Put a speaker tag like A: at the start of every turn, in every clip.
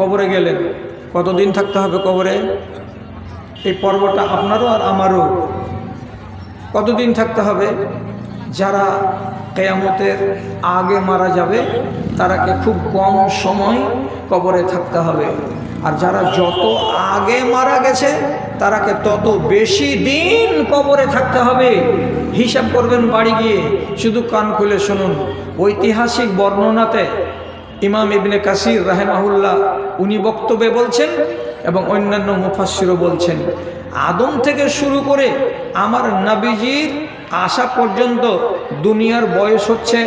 A: কবরে গেলেন। কতদিন থাকতে হবে কবরে? এই পর্বটা আপনারও আর আমারও। কতদিন থাকতে হবে? যারা কেয়ামতের আগে মারা যাবে, তারাকে খুব কম সময় কবরে থাকতে হবে। আর যারা যত আগে মারা গেছে, তারাকে তত বেশি দিন কবরে থাকতে হবে। হিসাব করবেন বাড়ি গিয়ে। শুধু কান খুলে শুনুন। ঐতিহাসিক বর্ণনাতে ইমাম ইবনে কাসির রাহেমাহুল্লাহ, উনি বক্তব্যে বলছেন এবং অন্যান্য মুফাসিরও বলছেন, আদম থেকে শুরু করে আমার নাবিজির আসা পর্যন্ত দুনিয়ার বয়স হচ্ছে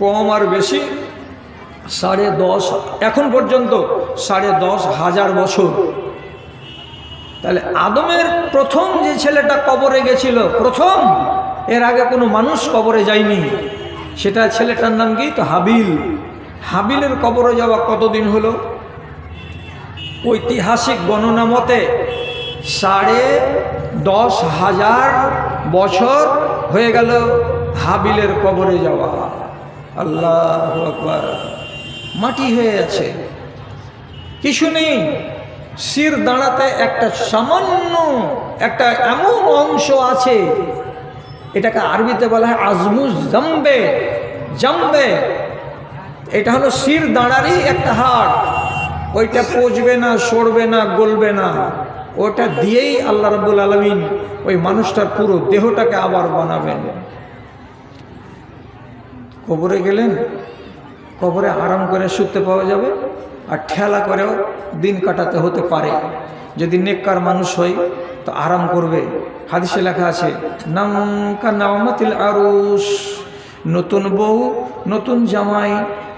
A: কম আর বেশি সাড়ে দশ, এখন পর্যন্ত সাড়ে দশ হাজার বছর। তাহলে আদমের প্রথম যে ছেলেটা কবরে গেছিল, প্রথম, এর আগে কোনো মানুষ কবরে যায়নি। সেটা ছেলেটার নাম কি? তো হাবিল হাবিলের কবরে যাওয়া কতদিন হলো? ঐতিহাসিক গণনা মতে সাড়ে দশ হাজার বছর হয়ে গেল হাবিলের কবরে যাওয়া। আল্লাহ মাটি হয়ে আছে। কিছু নেই। শির দাঁড়াতে একটা সামান্য, একটা এমন অংশ আছে। এটাকে আরবিতে বলা হয় আজমুজ জাম্বে। জাম্বে। এটা হলো শির দাঁড়ারই একটা হাড়। ওইটা পচবে না, সরবে না, গলবে না। ওটা দিয়েই আল্লাহ রব্বুল আলমিন ওই মানুষটার পুরো দেহটাকে আবার বানাবেন। কবরে গেলেন, কবরে আরাম করে শুতে পাওয়া যাবে আর ঠেলা করেও দিন কাটাতে হতে পারে। যদি নেককার মানুষ হয় তো আরাম করবে। হাদিসে লেখা আছে নামকা নামাতিল আরুস নতুন বউ, নতুন জামাই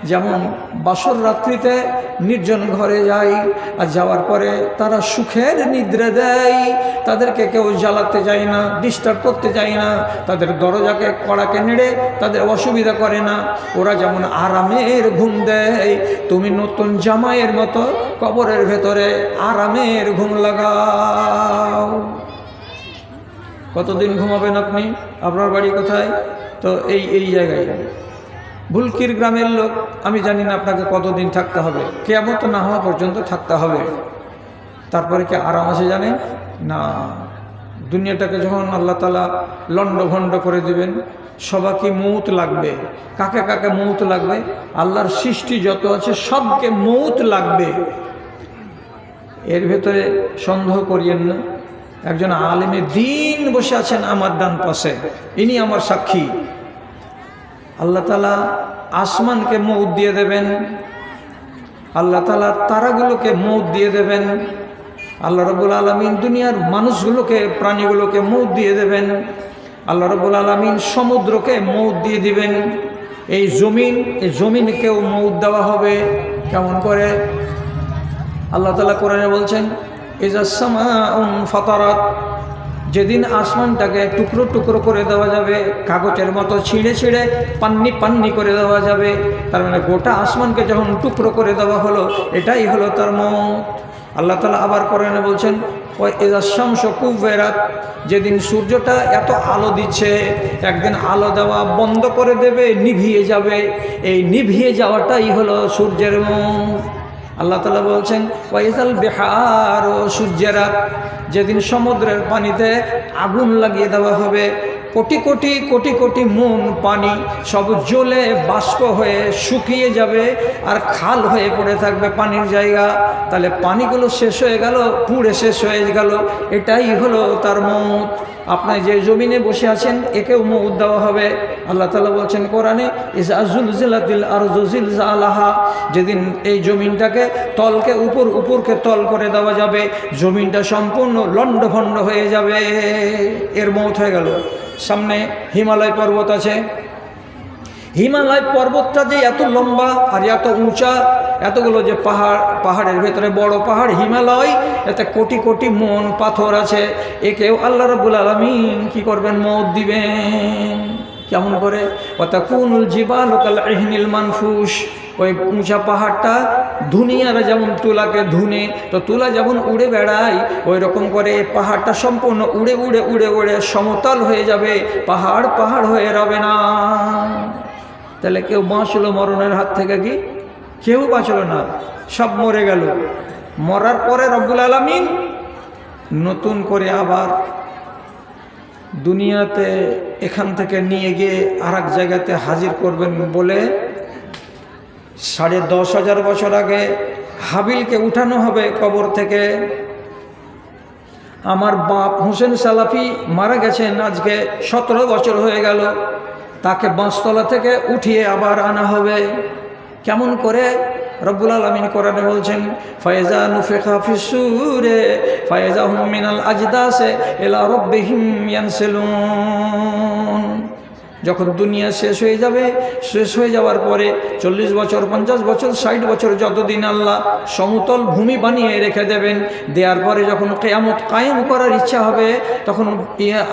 A: যেমন বাসর রাত্রিতে নির্জন ঘরে যায় আর যাওয়ার পরে তারা সুখের নিদ্রা দেয়। তাদেরকে কেউ জ্বালাতে যায় না ডিস্টার্ব করতে যায় না, তাদের দরজাকে, কড়াকে নেড়ে তাদের অসুবিধা করে না। ওরা যেমন আরামের ঘুম দেয়, তুমি নতুন জামাইয়ের মতো কবরের ভেতরে আরামের ঘুম লাগাও। কতদিন ঘুমাবেন আপনি? আপনার বাড়ি কোথায়? তো এই এই জায়গায়। ভুলকির গ্রামের লোক, আমি জানি না আপনাকে কতদিন থাকতে হবে। কেয়ামত না হওয়া পর্যন্ত থাকতে হবে। তারপরে কি আরাম আছে জানেন? না। দুনিয়াটাকে যখন আল্লাহ তালা লণ্ডভণ্ড করে দিবেন সবাইকে মৌত লাগবে? কাকে কাকে মৌত লাগবে? আল্লাহর সৃষ্টি যত আছে, সবকে মৌত লাগবে। এর ভেতরে সন্দেহ করিয়েন না। একজন আলেমে দিন বসে আছেন আমার ডান পাশে। ইনি আমার সাক্ষী। আল্লাহ তালা আসমানকে মৌত দিয়ে দেবেন। আল্লাহ তালা তারাগুলোকে মৌত দিয়ে দেবেন। আল্লাহ রবুল আলমিন দুনিয়ার মানুষগুলোকে, প্রাণীগুলোকে মৌত দিয়ে দেবেন। আল্লাহ রবুল আলমিন সমুদ্রকে মৌত দিয়ে দিবেন। এই জমিন, এই জমিনকেও মৌত দেওয়া হবে। কেমন করে? আল্লাহ তালা কোরআনে বলছেন এজাসমা ফতারাত। যেদিন আসমানটাকে টুকরো টুকরো করে দেওয়া যাবে, কাগজের মতো ছিঁড়ে ছিঁড়ে পান্নি পান্নি করে দেওয়া যাবে, তার মানে গোটা আসমানকে যখন টুকরো করে দেওয়া হলো, এটাই হলো তার মত। আল্লাহ তালা আবার কোরআনে বলছেন ওই এজাশামস কুবেরাত যেদিন সূর্যটা এত আলো দিচ্ছে, একদিন আলো দেওয়া বন্ধ করে দেবে, নিভিয়ে যাবে, এই নিভিয়ে যাওয়াটাই হলো সূর্যের মত। আল্লাহ তালা বলছেন ওয়াইজাল বেহার ও সূর্যেরাত যেদিন সমুদ্রের পানিতে আগুন লাগিয়ে দেওয়া হবে কোটি কোটি কোটি কোটি মন পানি সব জ্বলে বাষ্প হয়ে শুকিয়ে যাবে আর খাল হয়ে পড়ে থাকবে পানির জায়গা। তাহলে পানিগুলো শেষ হয়ে গেল, পুড়ে শেষ হয়ে গেল। এটাই হলো তার মত। আপনার যে জমিনে বসে আছেন, একেও মৌত দেওয়া হবে। আল্লাহ তালা বলছেন কোরআনে ইজাজুল জিলাতিল আর জজিল আলাহা যেদিন এই জমিনটাকে তলকে উপর, উপরকে তল করে দেওয়া যাবে, জমিনটা সম্পূর্ণ লণ্ডভণ্ড হয়ে যাবে। এর মৌত হয়ে গেল। সামনে হিমালয় পর্বত আছে। হিমালয় পর্বতটা যে এত লম্বা আর এত উঁচা, এতগুলো যে পাহাড়, পাহাড়ের ভেতরে বড় পাহাড়, হিমালয়, এতে কোটি কোটি মন পাথর আছে। একেও আল্লাহ রবুল আলমিন কি করবেন? মত দিবেন। কেমন করে? ওটা কোন জীবা লোকাল এহনিল মানফুস ওই উঁচা পাহাড়টা ধুনিয়ারা যেমন তুলাকে ধুনে, তো তুলা যেমন উড়ে বেড়ায়, ওই রকম করে পাহাড়টা সম্পূর্ণ উড়ে উড়ে উড়ে উড়ে সমতল হয়ে যাবে, পাহাড় পাহাড় হয়ে রবে না। তাহলে কেউ বাঁচলো মরণের হাত থেকে কি? কেউ বাঁচল না, সব মরে গেল। মরার পরে রব্বুল আলমিন নতুন করে আবার দুনিয়াতে এখান থেকে নিয়ে গিয়ে আর জায়গাতে হাজির করবেন বলে সাড়ে দশ হাজার বছর আগে হাবিলকে উঠানো হবে কবর থেকে। আমার বাপ হোসেন সালাফি মারা গেছেন আজকে সতেরো বছর হয়ে গেল। তাকে বাঁশতলা থেকে উঠিয়ে আবার আনা হবে। কেমন করে রব্বুল আলমিন কোরআনে বলছেন ফয়েজা নুফেখা ফিসুরে ফয়েজা হুম মিনাল আজদাসে এলা রব্বিহিম ইয়ানসিলুন। যখন দুনিয়া শেষ হয়ে যাবে, শেষ হয়ে যাওয়ার পরে চল্লিশ বছর, পঞ্চাশ বছর, ষাট বছর যতদিন আল্লাহ সমতল ভূমি বানিয়ে রেখে দেবেন, দেওয়ার পরে যখন কেয়ামত কায়েম করার ইচ্ছা হবে, তখন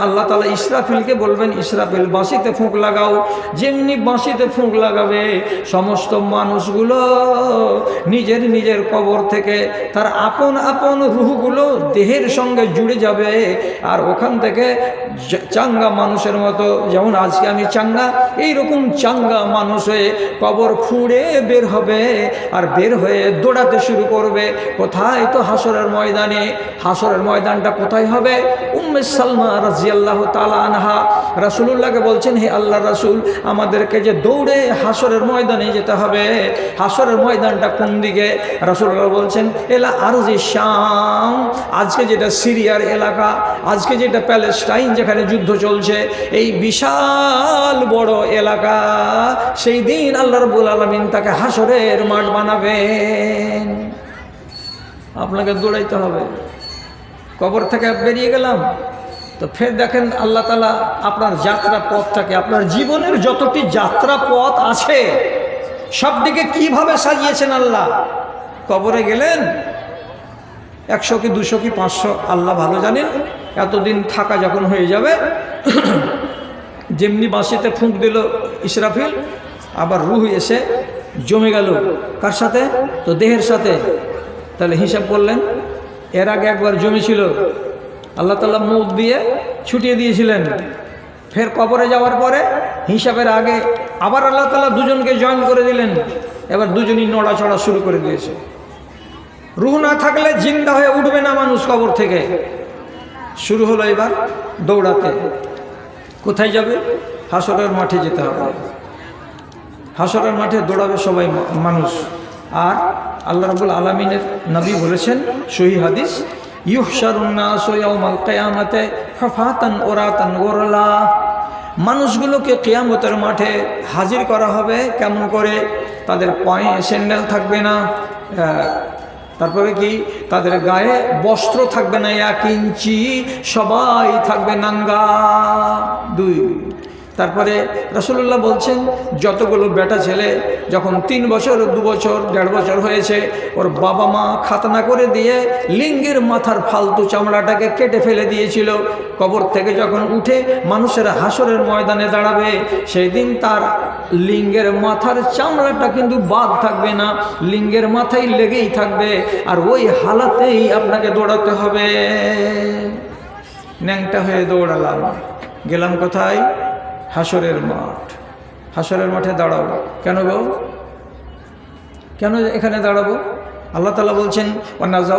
A: আল্লাহ তালা ইসরাফিলকে বলবেন, ইসরাফিল বাঁশিতে ফুঁক লাগাও। যেমনি বাঁশিতে ফুঁক লাগাবে, সমস্ত মানুষগুলো নিজের নিজের কবর থেকে তার আপন আপন রুহগুলো দেহের সঙ্গে জুড়ে যাবে, আর ওখান থেকে চাঙ্গা মানুষের মতো, যেমন আজকে আমি চাঙ্গা, এইরকম চাঙ্গা মানুষ হয়ে কবর ফুঁড়ে বের হবে আর বের হয়ে দৌড়াতে শুরু করবে। কোথায় তো হাসরের ময়দানে? হাসরের ময়দানটা কোথায় হবে? উম্মে সালমা রাজিয়াল্লাহ তালা আনহা রাসুলুল্লাহকে বলছেন, হে আল্লাহ রাসুল, আমাদেরকে যে দৌড়ে হাসরের ময়দানে যেতে হবে। হাসরের ময়দানটা কোন দিকে? রাসুল্লাহ বলছেন, এলা আর যে শাম। আজকে যেটা সিরিয়ার এলাকা, আজকে যেটা প্যালেস্টাইন যেখানে যুদ্ধ চলছে। এই বিশাল বড় এলাকা, সেই দিন আল্লাহ রবুল আলমিন তাকে হাসরের মাঠ বানাবেন। আপনাকে দৌড়াইতে হবে। কবর থেকে বেরিয়ে গেলাম। তো ফের দেখেন আল্লাহ তালা আপনার যাত্রা পথটাকে, আপনার জীবনের যতটি যাত্রা পথ আছে, সবদিকে কীভাবে সাজিয়েছেন আল্লাহ? কবরে গেলেন একশো কি দুশো কি পাঁচশো, আল্লাহ ভালো জানেন এতদিন থাকা যখন হয়ে যাবে, যেমনি বাঁশিতে ফুঁক দিল ইসরাফিল আবার রুহ এসে জমে গেল। কার সাথে? তো দেহের সাথে। তাহলে হিসাব করলেন, এর আগে একবার জমেছিল। আল্লাহ তাল্লাহ মুখ দিয়ে ছুটিয়ে দিয়েছিলেন। ফের কবরে যাওয়ার পরে হিসাবের আগে আবার আল্লাহ তাল্লাহ দুজনকে জয়েন করে দিলেন। এবার দুজনই নড়াচড়া শুরু করে দিয়েছে। রুহ না থাকলে জিন্দা হয়ে উঠবে না মানুষ কবর থেকে। শুরু হলো এবার দৌড়াতে। কোথায় যাবে? হাসরের মাঠে যেতে হবে। হাসরের মাঠে দৌড়াবে সবাই মানুষ। আর আল্লাহ রাবুল আলমিনের নবী বলেছেন, সহি হাদিস মানুষগুলোকে কেয়ামতের মাঠে হাজির করা হবে কেমন করে? তাদের পায়ে স্যান্ডেল থাকবে না তারপরে কি? তাদের গায়ে বস্ত্র থাকবে না এক ইঞ্চি সবাই থাকবে নাঙ্গা। দুই তারপরে রসুল্লাহ বলছেন, যতগুলো বেটা ছেলে যখন তিন বছর, দু বছর, দেড় বছর হয়েছে, ওর বাবা মা খাতনা করে দিয়ে লিঙ্গের মাথার ফালতু চামড়াটাকে কেটে ফেলে দিয়েছিল। কবর থেকে যখন উঠে মানুষের হাসরের ময়দানে দাঁড়াবে সেই দিন তার লিঙ্গের মাথার চামড়াটা কিন্তু বাদ থাকবে না, লিঙ্গের মাথায় লেগেই থাকবে, আর ওই হালাতেই আপনাকে দৌড়াতে হবে। ন্যাংটা হয়ে দৌড়ালাম। গেলাম কোথায়? হাসরের মাঠ। হাসরের মাঠে দাঁড়াবো কেন গো? কেন এখানে দাঁড়াবো? আল্লাহ তালা বলছেন আল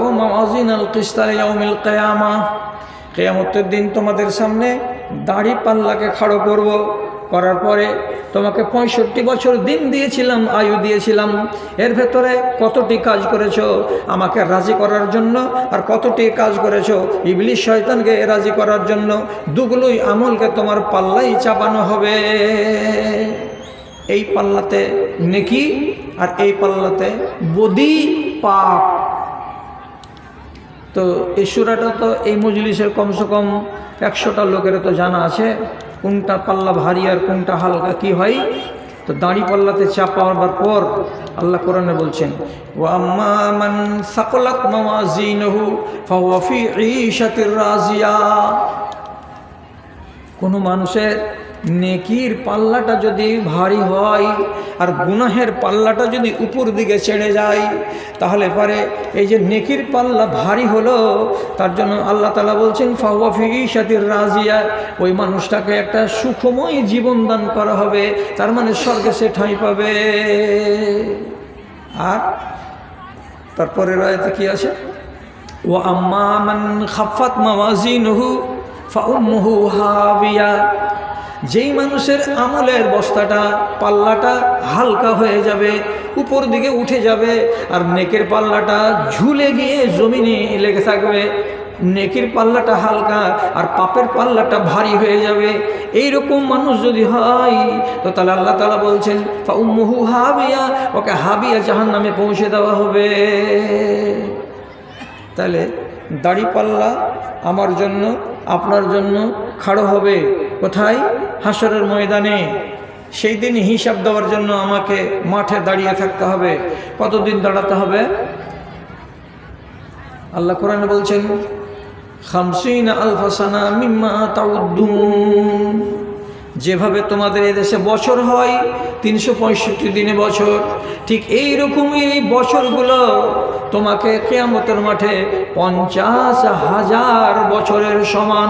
A: কিয়ামতের দিন তোমাদের সামনে দাড়ি পাল্লাকে খাড়ো করব। করার পরে তোমাকে পঁয়ষট্টি বছর দিন দিয়েছিলাম, আয়ু দিয়েছিলাম। এর ভেতরে কতটি কাজ করেছ আমাকে রাজি করার জন্য আর কতটি কাজ করেছ ইবলিশ শয়তানকে রাজি করার জন্য দুগুলোই আমলকে তোমার পাল্লাই চাপানো হবে। এই পাল্লাতে নেকি আর এই পাল্লাতে বদি পাপ। তো এই সুরাটা তো এই মজলিসের কমসে কম একশোটা লোকের তো জানা আছে, কোনটা পাল্লা ভারী আর কোনটা হালকা কি হয়। তো দাঁড়ি পাল্লাতে চাপ পাওয়ার পর আল্লাহ কোরআনে বলছেন রাজিয়া। কোনো মানুষের নেকির পাল্লাটা যদি ভারী হয় আর গুনাহের পাল্লাটা যদি উপর দিকে ছেড়ে যায়, তাহলে পরে এই যে নেকির পাল্লা ভারী হলো, তার জন্য আল্লাহ তালা বলছেন ফাওয়াফি সাতির রাজিয়া ওই মানুষটাকে একটা সুখময় জীবন দান করা হবে, তার মানে স্বর্গে সে ঠাঁই পাবে। আর তারপরের আয়তে কি আছে? ও আম্মা মান খাফাত মাওয়াজিনহু ফাউম্মুহু হাবিয়া যেই মানুষের আমলের বস্তাটা, পাল্লাটা হালকা হয়ে যাবে, উপর দিকে উঠে যাবে, আর নেকের পাল্লাটা ঝুলে গিয়ে জমিনে লেগে থাকবে, নেকির পাল্লাটা হালকা আর পাপের পাল্লাটা ভারী হয়ে যাবে এই রকম মানুষ যদি হয়, তো তাহলে আল্লাহ তালা বলছেন, ফাউম্মুহু হাবিয়া ওকে হাবিয়া জাহান নামে পৌঁছে দেওয়া হবে। তাহলে দাড়ি পাল্লা আমার জন্য, আপনার জন্য খাড়ো হবে। কোথায়? হাসরের ময়দানে। সেই দিন হিসাব দেওয়ার জন্য আমাকে মাঠে দাঁড়িয়ে থাকতে হবে। কতদিন দাঁড়াতে হবে? আল্লাহ কোরআনে বলছেন, খামসিন আলফাসানা মিম্মা তাউদ্দুন। যেভাবে তোমাদের এদেশে বছর হয়, তিনশো পঁয়ষট্টি দিনে বছর, ঠিক এই রকমই এই বছরগুলো তোমাকে কেয়ামতের মাঠে পঞ্চাশ হাজার বছরের সমান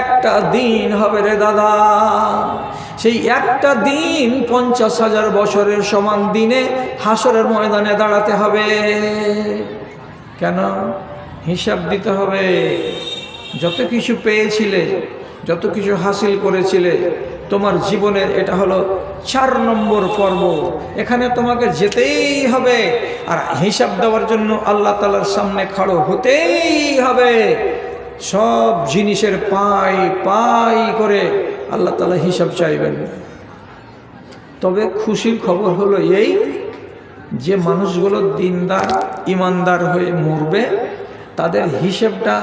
A: একটা দিন হবে রে দাদা। সেই একটা দিন পঞ্চাশ হাজার বছরের সমান দিনে হাসরের ময়দানে দাঁড়াতে হবে। কেন? হিসাব দিতে হবে। যত কিছু পেয়েছিলে, যত কিছু হাসিল করেছিলে তোমার জীবনের, এটা হলো চার নম্বর পর্ব। এখানে তোমাকে যেতেই হবে। আর হিসাব দেওয়ার জন্য আল্লাহ তালার সামনে খাড়ো হতেই হবে। সব জিনিসের পাই পাই করে আল্লাহ তালা হিসাব চাইবেন। তবে খুশির খবর হলো এই যে মানুষগুলো দিনদার, ইমানদার হয়ে মরবে, তাদের হিসেবটা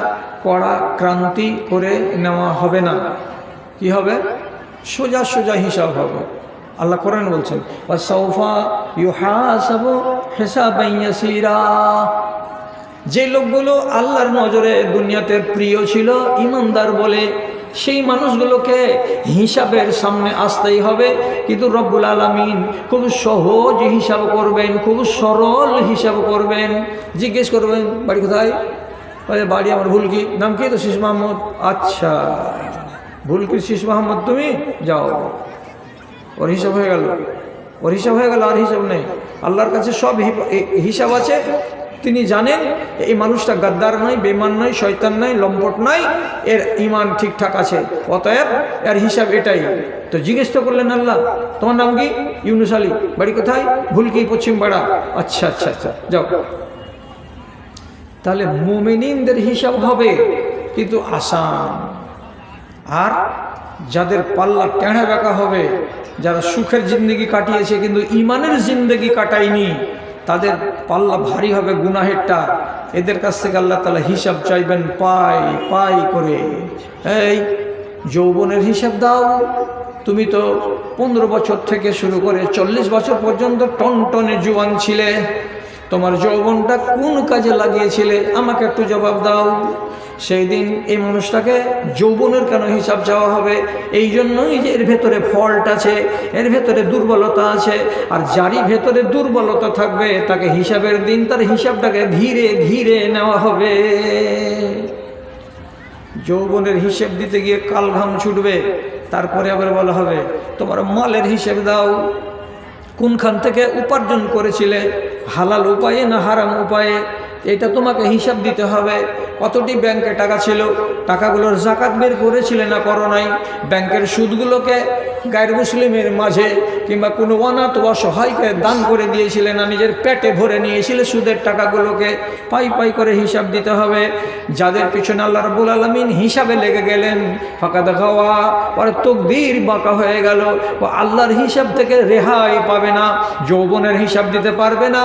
A: কড়া ক্রান্তি করে নেওয়া হবে না। কি হবে? সোজা সোজা হিসাব হবে। আল্লাহ কোরআন বলছেন যে লোকগুলো আল্লাহর নজরে দুনিয়াতে প্রিয় ছিল, ইমানদার বলে, সেই মানুষগুলোকে হিসাবের সামনে আসতেই হবে। কিন্তু রব্বুল আলমিন খুব সহজ হিসাব করবেন, খুব সরল হিসাব করবেন। জিজ্ঞেস করবেন, বাড়ি কোথায়? বাড়ি আমার ভুল কি? নাম কি? তো শিশ মাহমুদ। আচ্ছা। ভুলকি শিশ মাহমুদ তুমি? যাও। ওর হিসাব হয়ে গেল। ওর হিসাব হয়ে গেল, আর হিসাব নেই। আল্লাহর কাছে সব হিসাব আছে। তিনি জানেন এই মানুষটা গাদ্দার নয় বেমান নয়, শয়তান নয়, লম্পট নয়, এর ইমান ঠিকঠাক আছে। অতএব এর হিসাব এটাই। তো জিজ্ঞেস তো করলেন আল্লাহ, তোমার নাম কি? ইউনুস আলী। বাড়ি কোথায়? ভুলকি পশ্চিম পাড়া। আচ্ছা আচ্ছা আচ্ছা যাও। তাহলে মুমিনিনদের হিসাব হবে, কিন্তু আসান আর যাদের পাল্লা টেঁড়া বেঁকা হবে, যারা সুখের জিন্দগি কাটিয়েছে কিন্তু ইমানের জিন্দগি কাটায়নি, তাদের পাল্লা ভারী হবে গুনাহেরটা। এদের কাছ থেকে আল্লাহ তালা হিসাব চাইবেন পাই পাই করে। এই যৌবনের হিসাব দাও। তুমি তো পনেরো বছর থেকে শুরু করে চল্লিশ বছর পর্যন্ত টনটনে জুয়ান ছিলে। তোমার যৌবনটা কোন কাজে লাগিয়েছিলে? আমাকে একটু জবাব দাও। সেই দিন এই মানুষটাকে যৌবনের কেন হিসাব চাওয়া হবে? এই জন্যই যে এর ভেতরে ফল্ট আছে, এর ভেতরে দুর্বলতা আছে, আর যারই ভেতরে দুর্বলতা থাকবে, তাকে হিসাবের দিন তার হিসাবটাকে ধীরে ধীরে নেওয়া হবে। যৌবনের হিসেব দিতে গিয়ে কাল ঘাম ছুটবে, তারপরে আবার বলা হবে, তোমার মালের হিসেব দাও। কোনখান থেকে উপার্জন করেছিলে? হালাল উপায়ে না হারাম উপায়ে? এটা তোমাকে হিসাব দিতে হবে। কতটি ব্যাংকে টাকা ছিল? টাকাগুলোর জাকাত বের করেছিলে না করো নাই? ব্যাংকের সুদগুলোকে গায়ের মুসলিমের মাঝে কিংবা কোনো অনাথ অসহায়কে দান করে দিয়েছিলে না, নিজের পেটে ভরে নিয়েছিলে সুদের টাকাগুলোকে? পাই পাই করে হিসাব দিতে হবে। যাদের পিছনে আল্লাহ রবুল আলমিন হিসাবে লেগে গেলেন ফাঁকা দেখাওয়া পরে তকদির বাঁকা হয়ে গেল। ও আল্লাহর হিসাব থেকে রেহাই পাবে না, যৌবনের হিসাব দিতে পারবে না,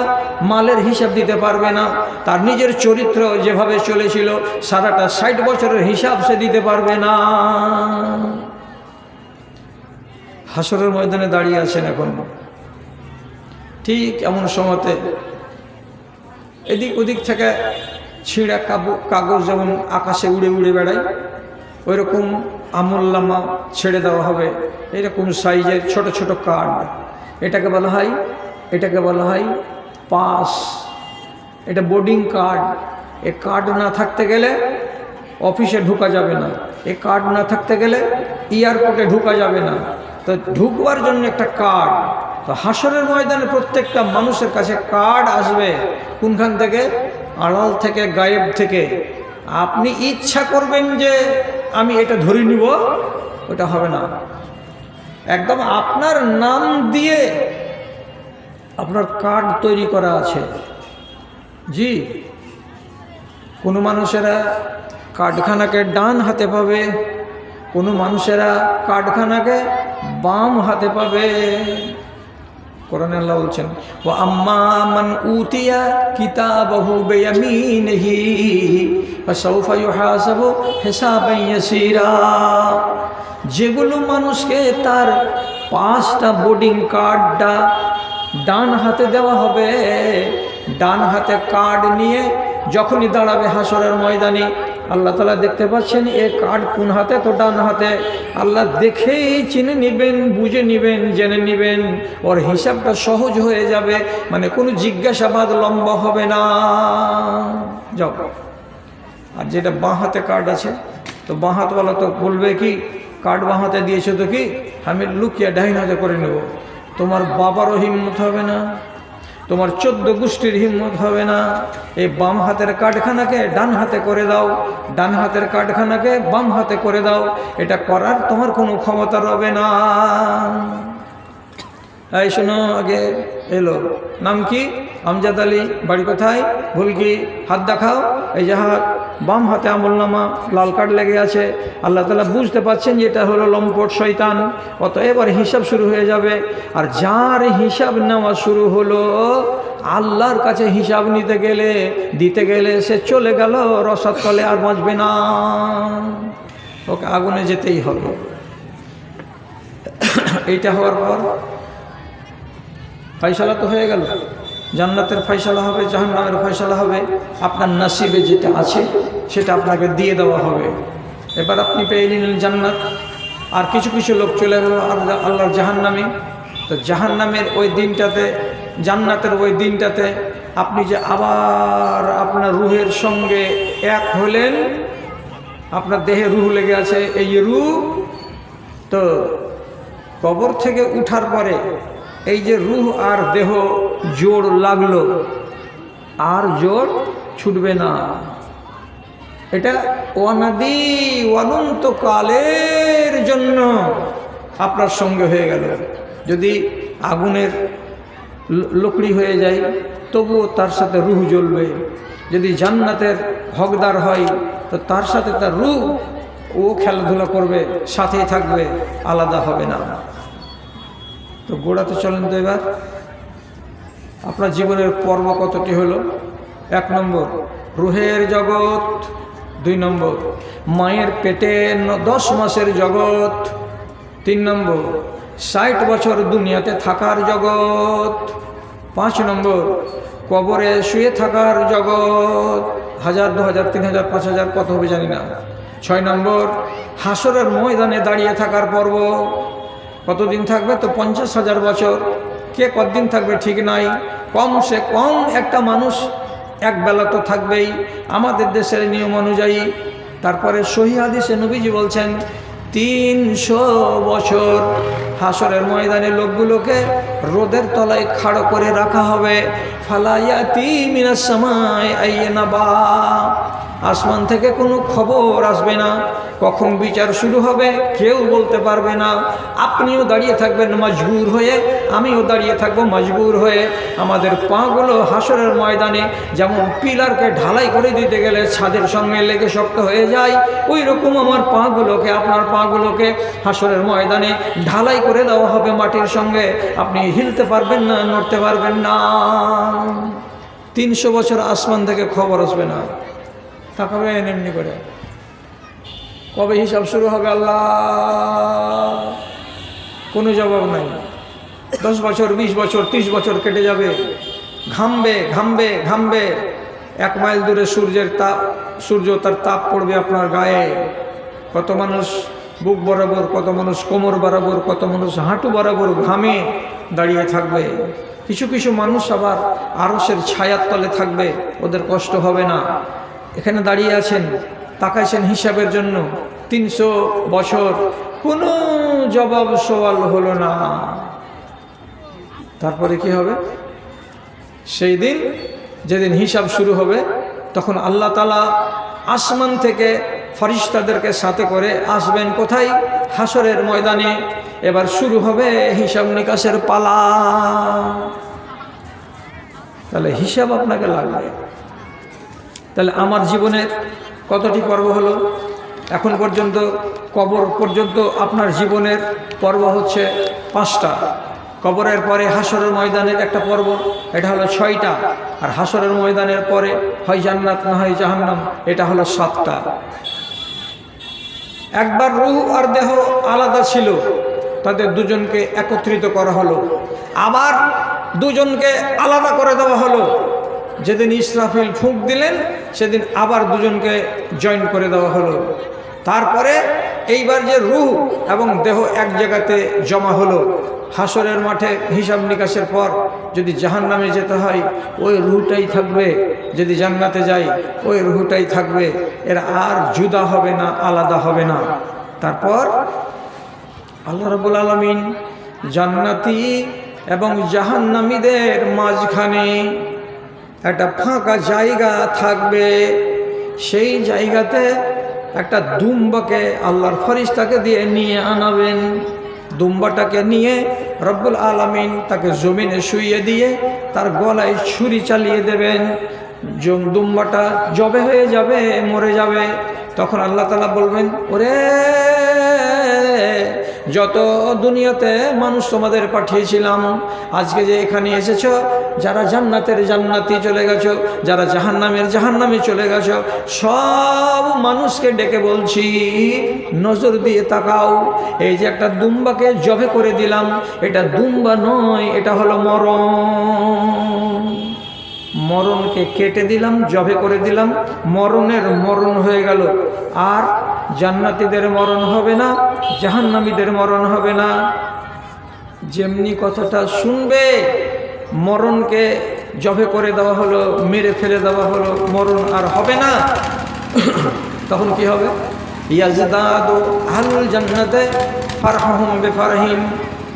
A: মালের হিসাব দিতে পারবে না। তার নিজের চরিত্র যেভাবে চলেছিল, সারাটা ষাট বছরের হিসাব সে দিতে পারবে না। হাসরের ময়দানে দাঁড়িয়ে আছেন এখন। ঠিক এমন সময়তে এদিক ওদিক থেকে ছিঁড়া কাগজ যেমন আকাশে উড়ে উড়ে বেড়ায় ওই রকম আমল্লামা ছেড়ে দেওয়া হবে। এরকম সাইজের ছোট ছোট কার্ড। এটাকে বলা হয় এটাকে বলা হয় পাস। এটা বোর্ডিং কার্ড এ কার্ড না থাকতে গেলে অফিসে ঢুকা যাবে না। এ কার্ড না থাকতে গেলে এয়ারপোর্টে ঢুকা যাবে না। তো ঢুকবার জন্য একটা কার্ড তো হাসরের ময়দানে প্রত্যেকটা মানুষের কাছে কার্ড আসবে কোনখান থেকে? আড়াল থেকে, গায়েব থেকে। আপনি ইচ্ছা করবেন যে আমি এটা ধরে নিব, ওটা হবে না। একদম আপনার নাম দিয়ে আপনার কার্ড তৈরি করা আছে। জি। কোনো মানুষেরা কার্ডখানাকে ডান হাতে পাবে, কোনো মানুষেরা কার্ডখানাকে বাম হাতে পাবে। কোরআন আল্লাহ বলছেন ও আম্মা মান উতিয়া কিতাবাহু বিয়ামিনিহি ফাসাউফা ইউহাসাবু হিসাবান ইয়াসীরা। যেগুলো মানুষকে তার পাঁচটা বোর্ডিং কার্ডটা ডান হাতে দেওয়া হবে ডান হাতে কার্ড নিয়ে যখনই দাঁড়াবে হাসরের ময়দানে, আল্লাহ তালা দেখতে পাচ্ছেন এ কার্ড কোন হাতে? তো ডান হাতে। আল্লাহ দেখেই চিনে নেবেন, বুঝে নেবেন, জেনে নেবেন। ওর হিসাবটা সহজ হয়ে যাবে। মানে কোনো জিজ্ঞাসাবাদ লম্বা হবে না। যাও। আর যেটা বাঁ হাতে কার্ড আছে, তো বাঁ হাতওয়ালা তো বলবে কি, কার্ড বাঁ হাতে দিয়েছে তো কি? আমি লুকিয়ে ডাইন হাতে করে নেব। তোমার বাবারও হিম্মত হবে না। তোমার চোদ্দ গোষ্ঠীর হিম্মত হবে না। এই বাম হাতের কাঠখানাকে ডান হাতে করে দাও, ডান হাতের কাঠখানাকে বাম হাতে করে দাও। এটা করার তোমার কোনো ক্ষমতা রবে না। এই শোনো, আগে এলো। নাম কি? আমজাদ আলী, বাড়ি কোথায়? ভুল কি হাত দেখাও। এই যে হাত। বাম হাতে আমল নামা লাল কার্ড লেগে আছে। আল্লাহ তালা বুঝতে পারছেন যে এটা হলো লম্পট শয়তান। অত এবার হিসাব শুরু হয়ে যাবে। আর যার হিসাব নেওয়া শুরু হলো, আল্লাহর কাছে হিসাব নিতে গেলে, দিতে গেলে সে চলে গেল রসাদ তলে আর বাঁচবে না। ওকে, আগুনে যেতেই হবে। এইটা হওয়ার পর ফয়সালা তো হয়ে গেল। জান্নাতের ফয়সালা হবে, জাহান্নামের ফয়সালা হবে। আপনার নাসিবে যেটা আছে সেটা আপনাকে দিয়ে দেওয়া হবে। এবার আপনি পেয়ে নিলেন জান্নাত। আর কিছু কিছু লোক চলে গেল আল্লাহ আল্লাহর জাহান্নামে। তো জাহান্নামের ওই দিনটাতে, জান্নাতের ওই দিনটাতে আপনি যে আবার আপনার রুহের সঙ্গে এক হলেন, আপনার দেহে রুহ লেগে আছে, এই রুহ। তো কবর থেকে উঠার পরে এই যে রুহ আর দেহ জোর লাগল, আর জোর ছুটবে না। এটা অনাদি অনন্তকালের জন্য আপনার সঙ্গে হয়ে গেল। যদি আগুনের লকড়ি হয়ে যায়, তবুও তার সাথে রুহ জ্বলবে। যদি জান্নাতের হকদার হয়, তো তার সাথে তার রুহ ও খেলাধুলা করবে, সাথেই থাকবে, আলাদা হবে না। তো গোড়াতে চলেন তো এবার। আপনার জীবনের পর্ব কতটি হলো? এক নম্বর, রুহের জগৎ দুই নম্বর, মায়ের পেটে দশ মাসের জগৎ। তিন নম্বর, ষাট বছর দুনিয়াতে থাকার জগৎ। পাঁচ নম্বর, কবরে শুয়ে থাকার জগৎ। হাজার, দু হাজার, তিন হাজার, পাঁচ হাজার, কত হবে জানি না। ছয় নম্বর, হাসরের ময়দানে দাঁড়িয়ে থাকার পর্ব। কতদিন থাকবে তো পঞ্চাশ হাজার বছর। কে কতদিন থাকবে ঠিক নাই। কম সে কম একটা মানুষ এক বেলা তো থাকবেই। আমাদের দেশের নিয়ম অনুযায়ী। তারপরে সহি হাদিসে নবীজি বলছেন, তিনশো বছর হাসরের ময়দানে লোকগুলোকে রোদের তলায় খাড়ো করে রাখা হবে। ফালাইয়াতি মিনার সময় আইয়ে না বা আসমান থেকে কোনো খবর আসবে না। কখন বিচার শুরু হবে কেউ বলতে পারবে না। আপনিও দাঁড়িয়ে থাকবেন মজবুর হয়ে, আমিও দাঁড়িয়ে থাকব মজবুর হয়ে। আমাদের পাগুলো হাসরের ময়দানে যেমন পিলারকে ঢালাই করে দিতে গেলে ছাদের সঙ্গে লেগে শক্ত হয়ে যায় ওই রকম আমার পাগুলোকে, আপনার পাগুলোকে হাসরের ময়দানে ঢালাই করে দেওয়া হবে মাটির সঙ্গে। আপনি হিলতে পারবেন না, নড়তে পারবেন না। তিনশো বছর আসমান থেকে খবর আসবে না। তাকাবেন এমনি করে। কবে হিসাব শুরু হবে আল্লাহ? কোনো জবাব নাই। দশ বছর, বিশ বছর, ত্রিশ বছর কেটে যাবে। ঘামবে ঘামবে ঘামবে। এক মাইল দূরে সূর্যের তাপ, সূর্য তার তাপ পড়বে আপনার গায়ে। কত মানুষ বুক বরাবর, কত মানুষ কোমর বরাবর, কত মানুষ হাঁটু বরাবর ঘামে দাঁড়িয়ে থাকবে। কিছু কিছু মানুষ আবার আরসের ছায়ার তলে থাকবে। ওদের কষ্ট হবে না। এখানে দাঁড়িয়ে আছেন, তাকাইছেন হিসাবের জন্য। তিনশো বছর। কোনো জবাব সওয়াল হলো না। তারপরে কি হবে? সেই দিন, যেদিন হিসাব শুরু হবে, তখন আল্লাহ তালা আসমান থেকে ফরিস্তাদেরকে সাথে করে আসবেন কোথায়? হাসরের ময়দানে। এবার শুরু হবে হিসাব নিকাশের পালা। তাহলে হিসাব আপনাকে লাগবে। তাহলে আমার জীবনের কতটি পর্ব হলো? এখন পর্যন্ত, কবর পর্যন্ত আপনার জীবনের পর্ব হচ্ছে পাঁচটা। কবরের পরে হাসরের ময়দানের একটা পর্ব, এটা হলো ছয়টা। আর হাসরের ময়দানের পরে হয় জান্নাত না হয় জাহান্নাম, এটা হলো সাতটা। একবার রুহ আর দেহ আলাদা ছিল তাদের দুজনকে একত্রিত করা হলো। আবার দুজনকে আলাদা করে দেওয়া হলো। যেদিন ইসরাফিল ফুঁক দিলেন, সেদিন আবার দুজনকে জয়েন করে দেওয়া হলো। তারপরে এইবার যে রুহ এবং দেহ এক জায়গাতে জমা হলো, হাসরের মাঠে হিসাব নিকাশের পর যদি জাহান নামে যেতে হয়, ওই রুহটাই থাকবে। যদি জান্নাতে যাই, ওই রুহটাই থাকবে। এর আর জুদা হবে না, আলাদা হবে না। তারপর আল্লাহ রবুল আলমিন জান্নাতি এবং জাহান্নামীদের মাঝখানে একটা ফাঁকা জায়গা থাকবে। সেই জায়গাতে একটা দুম্বাকে আল্লাহর ফরিস্তাকে দিয়ে নিয়ে আনাবেন। দুম্বাটাকে নিয়ে রব্বুল আলমিন তাকে জমিনে শুইয়ে দিয়ে তার গলায় ছুরি চালিয়ে দেবেন। জম দুম্বাটা জবে হয়ে যাবে, মরে যাবে। তখন আল্লাহ তালা বলবেন, ওরে যত দুনিয়াতে মানুষ তোমাদের পাঠিয়েছিলাম, আজকে যে এখানে এসেছ, যারা জান্নাতের জান্নাতি চলে গেছো, যারা জাহান্নামের জাহান্নামে চলে গেছো, সব মানুষকে ডেকে বলছি, নজর দিয়ে তাকাও। এই যে একটা দুম্বাকে জবে করে দিলাম, এটা দুম্বা নয়, এটা হলো মরণ। মরণকে কেটে দিলাম, জবে করে দিলাম, মরণের মরণ হয়ে গেল। আর জান্নাতিদের মরণ হবে না, জাহান্নামীদের মরণ হবে না। যেমনি কথাটা শুনবে, মরণকে জবে করে দেওয়া হলো, মেরে ফেলে দেওয়া হলো, মরণ আর হবে না। তখন কি হবে? ইয়াজদাদু আহলুল জান্নাতে ফারহাহুম বেফারহিম।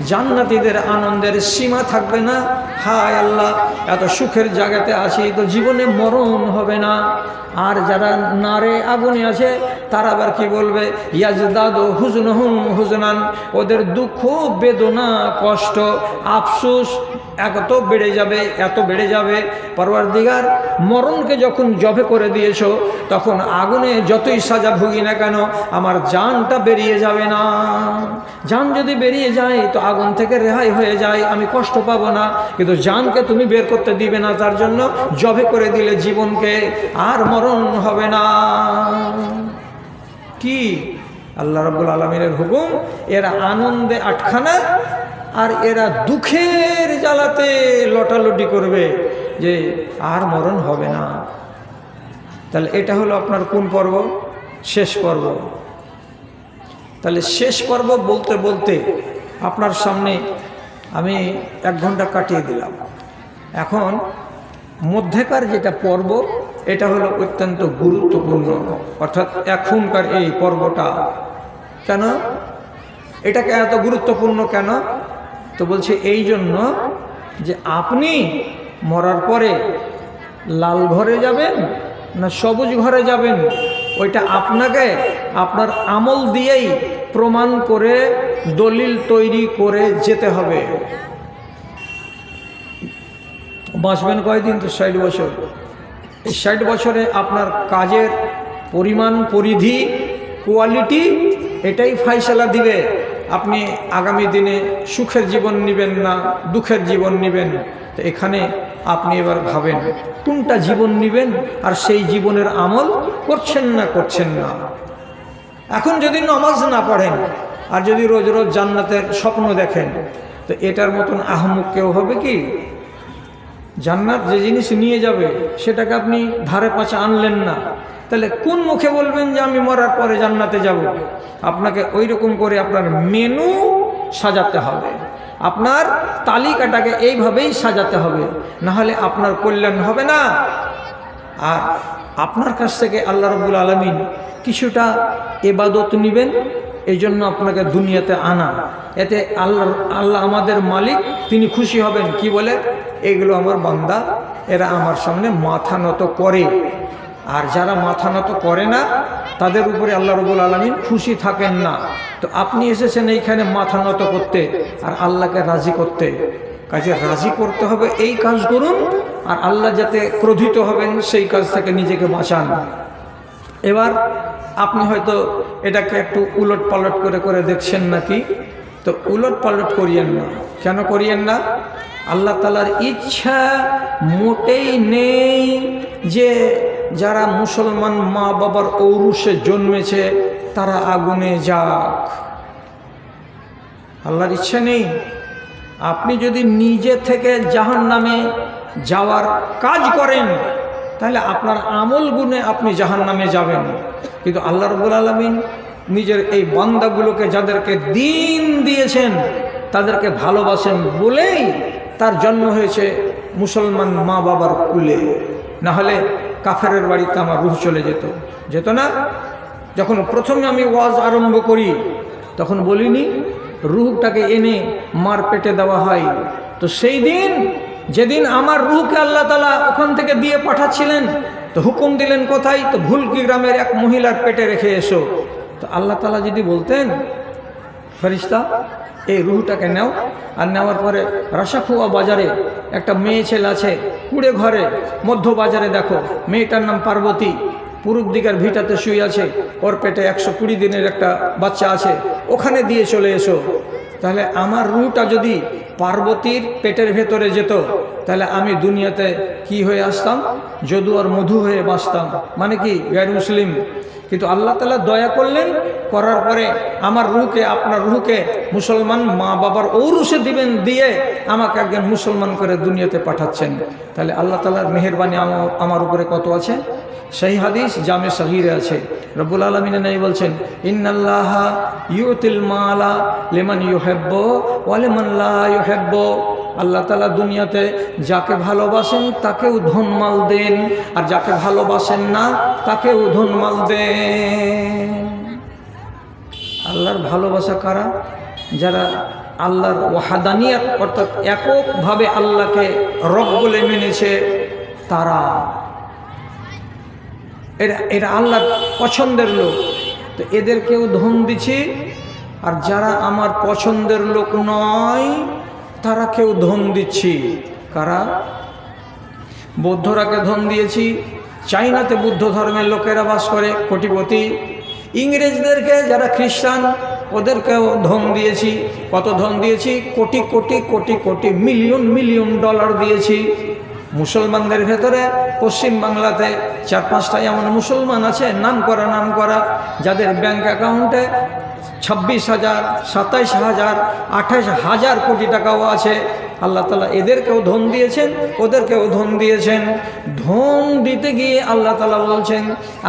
A: জান্নাতীদের আনন্দের সীমা থাকবে না হায় আল্লাহ, এত সুখের জায়গাতে আসি তো জীবনে মরণ হবে না। আর যারা নারে আগুনে আছে তারা আবার কি বলবে? ইয়াজদাদ হুজন হুম হুজনান। ওদের দুঃখ, বেদনা, কষ্ট, আফসোস এত বেড়ে যাবে, এত বেড়ে যাবে। পরবার দিগার মরণকে যখন জবে করে দিয়েছ, তখন আগুনে যতই সাজা ভুগি না কেন, আমার জানটা বেরিয়ে যাবে না। জান যদি বেরিয়ে যায়, তো আগুন থেকে রেহাই হয়ে যায়, আমি কষ্ট পাবো না। কিন্তু জানকে তুমি বের করতে দিবে না, তার জন্য জবে করে দিলে জীবনকে, আর মরণ হবে না। কি? আল্লাহ রব্বুল আলমিনের হুকুম, এরা আনন্দে আটখানা আর এরা দুঃখের জ্বালাতে লটালটি করবে যে আর মরণ হবে না। তাহলে এটা হলো আপনার কোন পর্ব? শেষ পর্ব। তাহলে শেষ পর্ব বলতে বলতে আপনার সামনে আমি এক ঘণ্টা কাটিয়ে দিলাম। এখন মধ্যেকার যেটা পর্ব এটা হলো অত্যন্ত গুরুত্বপূর্ণ। অর্থাৎ এখনকার এই পর্বটা। কেন? এটাকে এত গুরুত্বপূর্ণ কেন? তো বলছে এই জন্য যে আপনি মরার পরে লাল ঘরে যাবেন না সবুজ ঘরে যাবেন, ওইটা আপনাকে আপনার আমল দিয়েই প্রমাণ করে, দলিল তৈরি করে যেতে হবে। বাঁচবেন কয়দিন তো ষাট বছর? এই ষাট বছরে আপনার কাজের পরিমাণ, পরিধি কোয়ালিটি এটাই ফাইসলা দিবে। আপনি আগামী দিনে সুখের জীবন নেবেন না, দুঃখের জীবন নেবেন। তো এখানে আপনি এবার ভাবেন, কোনটা জীবন নেবেন আর সেই জীবনের আমল করছেন না করছেন না? এখন যদি নমাজ না পড়েন আর যদি রোজ রোজ জান্নাতের স্বপ্ন দেখেন, তো এটার মতন আহমুক কেউ হবে কি? জান্নাত যে জিনিস নিয়ে যাবে, সেটাকে আপনি ধারে পাশে আনলেন না। তাহলে কোন মুখে বলবেন যে আমি মরার পরে জান্নাতে যাব? আপনাকে ওই রকম করে আপনার মেনু সাজাতে হবে। আপনার তালিকাটাকে এইভাবেই সাজাতে হবে। না হলে আপনার কল্যাণ হবে না। আর আপনার কাছ থেকে আল্লাহ রবুল আলমিন কিছুটা এবাদত নেবেন এই জন্য আপনাকে দুনিয়াতে আনা। এতে আল্লাহ আল্লাহ আমাদের মালিক, তিনি খুশি হবেন। কি বলে? এগুলো আমার বান্দা, এরা আমার সামনে মাথা নত করে। আর যারা মাথা নত করে না, তাদের উপরে আল্লাহ রবুল আলমিন খুশি থাকেন না। তো আপনি এসেছেন এইখানে মাথা নত করতে আর আল্লাহকে রাজি করতে। কাজে রাজি করতে হবে, এই কাজ করুন আর আল্লাহ যাতে ক্রোধিত হবেন, সেই কাজ থেকে নিজেকে বাঁচান। এবার আপনি হয়তো এটাকে একটু উলট পালট করে করে দেখছেন নাকি? তো উলট পালট করিয়েন না। কেন করিয়েন না? আল্লাহ তালার ইচ্ছা মোটেই নেই যে যারা মুসলমান মা বাবার ঔরুষে জন্মেছে, তারা আগুনে যাক। আল্লাহর ইচ্ছা নেই। আপনি যদি নিজে থেকে জাহান নামে যাওয়ার কাজ করেন, তাহলে আপনার আমল গুণে আপনি জাহান নামে যাবেন। কিন্তু আল্লাহ রবুল আলমিন নিজের এই বান্দাগুলোকে যাদেরকে দিন দিয়েছেন, তাদেরকে ভালোবাসেন বলেই তার জন্ম হয়েছে মুসলমান মা বাবার কুলে। না হলে কাফেরের বাড়িতে আমার রুহ চলে যেত। যেত না? যখন প্রথমে আমি ওয়াজ আরম্ভ করি, তখন বলিনি, রুহটাকে এনে মার পেটে দেওয়া হয়। তো সেই দিন, যেদিন আমার রুহকে আল্লাহ তালা ওখান থেকে দিয়ে পাঠাচ্ছিলেন, তো হুকুম দিলেন কোথায়? তো ভুলকি গ্রামের এক মহিলার পেটে রেখে এসো। তো আল্লাহ তালা যদি বলতেন ফেরিস্তা এই রুহটাকে নাও আর নেওয়ার পরে রাসাখুয়া বাজারে একটা মেয়ে ছেলে আছে, কুড়ে ঘরে মধ্য বাজারে দেখো, মেয়েটার নাম পার্বতী পূর্ব দিকের ভিটাতে শুয়ে আছে, ওর পেটে একশো কুড়ি দিনের একটা বাচ্চা আছে, ওখানে দিয়ে চলে এসো। তাহলে আমার রুহটা যদি পার্বতীর পেটের ভেতরে যেত, তাহলে আমি দুনিয়াতে কি হয়ে আসতাম? যদু আর মধু হয়ে বাঁচতাম। মানে কি? গ্যার মুসলিম। কিন্তু আল্লাহ তালা দয়া করলেন, করার পরে আমার রুহকে, আপনার রুহকে মুসলমান মা বাবার ঔরুষে দিবেন দিয়ে আমাকে একজন মুসলমান করে দুনিয়াতে পাঠাচ্ছেন। তাহলে আল্লাহ তালার মেহরবানি আমার উপরে কত আছে? সেই হাদিস জামে সাহিরে আছে। রব্বুল আলমিনে নেই বলছেন, ইন্নাল্লাহ ইউতিল মালা লেমান ইউহেব্ব লা ইউহেব্ব। আল্লাহ তালা দুনিয়াতে যাকে ভালোবাসেন তাকেও ধনমাল দেন, আর যাকে ভালোবাসেন না তাকেও ধনমাল দেন। আল্লাহর ভালোবাসা কারা? যারা আল্লাহর ওয়াহাদানিয়াত, অর্থাৎ এককভাবে আল্লাহকে রব বলে মেনেছে, তারা। এরা এরা আল্লাহর পছন্দের লোক। তো এদেরকেও ধন দিছি, আর যারা আমার পছন্দের লোক নয় তারা কেউ ধন দিচ্ছি। কারা? বৌদ্ধরাকে ধন দিয়েছি। চাইনাতে বুদ্ধ ধর্মের লোকেরা বাস করে, কোটিপতি। ইংরেজদেরকে যারা খ্রিস্টান, ওদেরকেও ধন দিয়েছি। কত ধন দিয়েছি? Crore crore crore crore, million million dollar দিয়েছি। মুসলমানদের ভেতরে পশ্চিম বাংলাতে চার পাঁচটা এমন মুসলমান আছে নাম করা নাম করা যাদের ব্যাংক অ্যাকাউন্টে ছাব্বিশ হাজার, সাতাইশ হাজার, আঠাশ হাজার কোটি টাকাও আছে। আল্লাহ তালা এদেরকেও ধন দিয়েছেন, ওদেরকেও ধন দিয়েছেন। ধন দিতে গিয়ে আল্লাহ তালা বলছেন,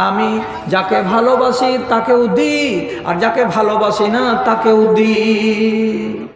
A: আমি যাকে ভালোবাসি তাকেও দিই, আর যাকে ভালোবাসি না তাকেও দিই।